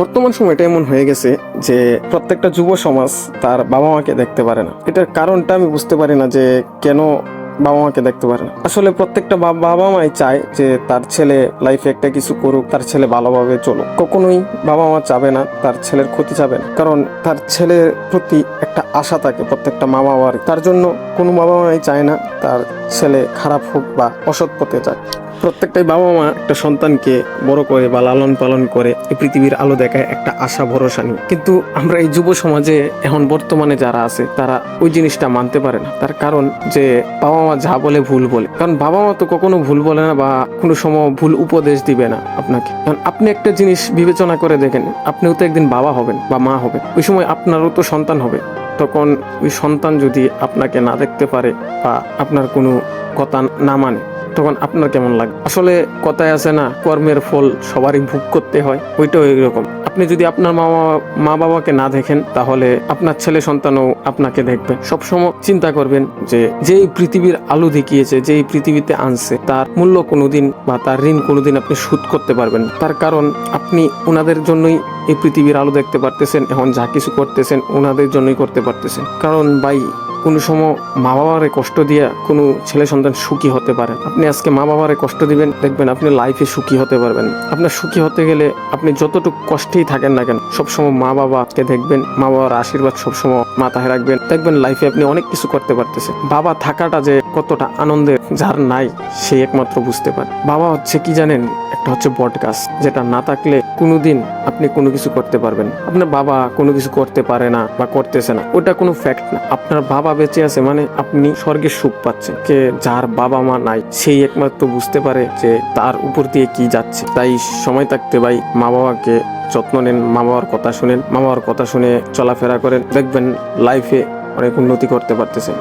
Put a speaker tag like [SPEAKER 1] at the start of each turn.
[SPEAKER 1] বর্তমান সময়টা এমন হয়ে গেছে যে প্রত্যেকটা যুব সমাজ তার বাবা মাকে দেখতে পারে না। এটার কারণটা আমি বুঝতে পারি না যে কেন বাবা মাকে দেখতে পারে না। আসলে প্রত্যেকটা বাবা মাই চায় যে তার ছেলে লাইফে একটা কিছু করুক, তার ছেলে ভালোভাবে চলুক। কখনোই বাবা মা চাবে না, তার ছেলের ক্ষতি চাবে না। কারণ তার ছেলের প্রতি একটা আশা থাকে প্রত্যেকটা মা বাবার তার জন্য কোনো বাবা মাই চায় না তার ছেলে খারাপ হোক বা অসৎ পথে যাক। প্রত্যেকটাই বাবা মা একটা সন্তানকে বড় করে বা লালন পালন করে এই পৃথিবীর আলো দেখায় একটা আশা, ভরসা নিয়ে। কিন্তু আমরা এই যুব সমাজে এখন বর্তমানে যারা আছে, তারা ওই জিনিসটা মানতে পারে না। তার কারণ যে বাবা মা যা বলে ভুল বলে। কারণ বাবা মা তো কখনো ভুল বলে না বা কোনো সময় ভুল উপদেশ দিবে না আপনাকে। কারণ আপনি একটা জিনিস বিবেচনা করে দেখেন, আপনিও তো একদিন বাবা হবেন বা মা হবেন। ওই সময় আপনারও তো সন্তান হবে। তখন ওই সন্তান যদি আপনাকে না দেখতে পারে বা আপনার কোনো কথা না মানে তখন আপনার কেমন লাগে? আসলে কথায় আছে না, কর্মের ফল সবারই ভোগ করতে হয়, ওইটাও এরকম আপনি যদি আপনার মা মা বাবাকে না দেখেন, তাহলে আপনার ছেলে সন্তানও আপনাকে দেখবে। সবসময় চিন্তা করবেন যে, যেই পৃথিবীর আলো দেখিয়েছে, যেই পৃথিবীতে আনছে, তার মূল্য কোনোদিন বা তার ঋণ কোনোদিন আপনি শোধ করতে পারবেন তার কারণ, আপনি ওনাদের জন্যই এই পৃথিবীর আলো দেখতে পারতেছেন, এখন যা কিছু করতেছেন ওনাদের জন্যই করতে পারতেছেন। কারণ ভাই কোনো সময় মা বাবারে কষ্ট দিয়া কোনো ছেলে সন্তান সুখী হতে পারে। আপনি আজকে মা বাবারে কষ্ট দিবেন, দেখবেন আপনি লাইফে সুখী হতে পারবেন। আপনার সুখী হতে গেলে আপনি যতটুকু কষ্টেই থাকেন না কেন, সবসময় মা বাবাকে দেখবেন, মা বাবার আশীর্বাদ সবসময় মাথায় রাখবেন। দেখবেন লাইফে আপনি অনেক কিছু করতে পারতেছেন। বাবা থাকাটা যে কতটা আনন্দের, যার নাই সে একমাত্র বুঝতে পারে। বাবা হচ্ছে কি জানেন? একটা হচ্ছে বট গাছ যেটা না থাকলে কোনোদিন আপনি কোনো কিছু করতে পারবেন আপনার বাবা কোনো কিছু করতে পারে না বা করতেছে না। ওটা কোনো ফ্যাক্ট না। আপনার বাবা বেঁচে আছে মানে আপনি স্বর্গের সুখ পাচ্ছেন। কে যার বাবা মা নাই, সেই একমাত্র বুঝতে পারে যে তার উপর দিয়ে কি যাচ্ছে। তাই সময় থাকতে ভাই মা বাবাকে যত্ন নেন মা বাবার কথা শুনেন মা বাবার কথা শুনে চলাফেরা করেন। দেখবেন লাইফে অনেক উন্নতি করতে পারতেছেন।